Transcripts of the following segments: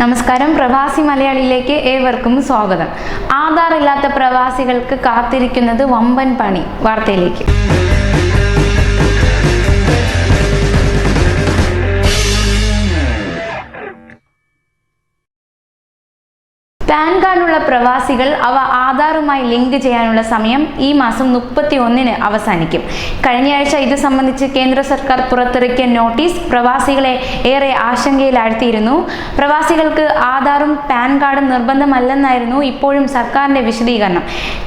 നമസ്കാരം. പ്രവാസി മലയാളിയിലേക്ക് ഏവർക്കും സ്വാഗതം. ആധാർ ഇല്ലാത്ത പ്രവാസികൾക്ക് കാത്തിരിക്കുന്നത് വമ്പൻ പണി. വാർത്തയിലേക്ക്. പാൻ കാർഡുള്ള പ്രവാസികൾ അവ ആധാറുമായി ലിങ്ക് ചെയ്യാനുള്ള സമയം ഈ മാസം മുപ്പത്തി ഒന്നിന് അവസാനിക്കും. കഴിഞ്ഞയാഴ്ച ഇത് സംബന്ധിച്ച് കേന്ദ്ര സർക്കാർ പുറത്തിറക്കിയ നോട്ടീസ് പ്രവാസികളെ ഏറെ ആശങ്കയിലാഴ്ത്തിയിരുന്നു. പ്രവാസികൾക്ക് ആധാറും പാൻ കാർഡും നിർബന്ധമല്ലെന്നായിരുന്നു ഇപ്പോഴും സർക്കാരിന്റെ വിശദീകരണം.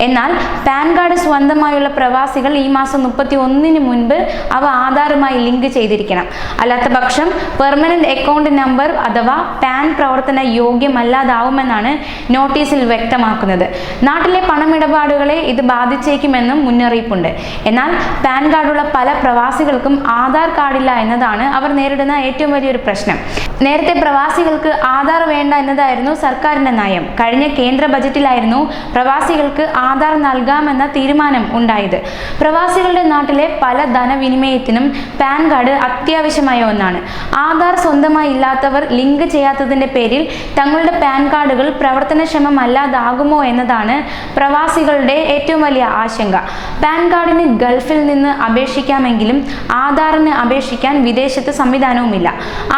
എന്നാൽ പാൻ കാർഡ് സ്വന്തമായുള്ള പ്രവാസികൾ ഈ മാസം മുപ്പത്തി ഒന്നിന് മുൻപ് അവ ആധാറുമായി ലിങ്ക് ചെയ്തിരിക്കണം. അല്ലാത്ത പക്ഷം പെർമനന്റ് അക്കൗണ്ട് നമ്പർ അഥവാ പാൻ പ്രവർത്തന യോഗ്യമല്ലാതാവുമെന്നാണ് നോട്ടീസിൽ വ്യക്തമാക്കുന്നത്. നാട്ടിലെ പണമിടപാടുകളെ ഇത് ബാധിച്ചേക്കുമെന്നും മുന്നറിയിപ്പുണ്ട്. എന്നാൽ പാൻ കാർഡുള്ള പല പ്രവാസികൾക്കും ആധാർ കാർഡില്ല എന്നതാണ് അവർ നേരിടുന്ന ഏറ്റവും വലിയൊരു പ്രശ്നം. നേരത്തെ പ്രവാസികൾക്ക് ആധാർ വേണ്ട എന്നതായിരുന്നു സർക്കാരിന്റെ നയം. കഴിഞ്ഞ കേന്ദ്ര ബജറ്റിലായിരുന്നു പ്രവാസികൾക്ക് ആധാർ നൽകാമെന്ന തീരുമാനം ഉണ്ടായത്. പ്രവാസികളുടെ നാട്ടിലെ പല ധനവിനിമയത്തിനും പാൻ കാർഡ് അത്യാവശ്യമായ ഒന്നാണ്. ആധാർ സ്വന്തമായി ഇല്ലാത്തവർ ലിങ്ക് ചെയ്യാത്തതിന്റെ പേരിൽ തങ്ങളുടെ പാൻ കാർഡുകൾ പ്രവർത്തനക്ഷമമല്ലാതാകുമോ എന്നതാണ് പ്രവാസികളുടെ ഏറ്റവും വലിയ ആശങ്ക. പാൻ കാർഡിന് ഗൾഫിൽ നിന്ന് അപേക്ഷിക്കാമെങ്കിലും ആധാറിന് അപേക്ഷിക്കാൻ വിദേശത്ത് സംവിധാനവുമില്ല.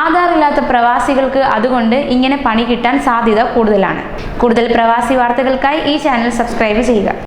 ആധാറില്ലാത്ത പ്രവാസികൾക്ക് അതുകൊണ്ട് ഇങ്ങനെ പണി കിട്ടാൻ സാധ്യത കൂടുതലാണ്. കൂടുതൽ പ്രവാസി വാർത്തകൾക്കായി ഈ ചാനൽ സബ്സ്ക്രൈബ് ചെയ്യുക.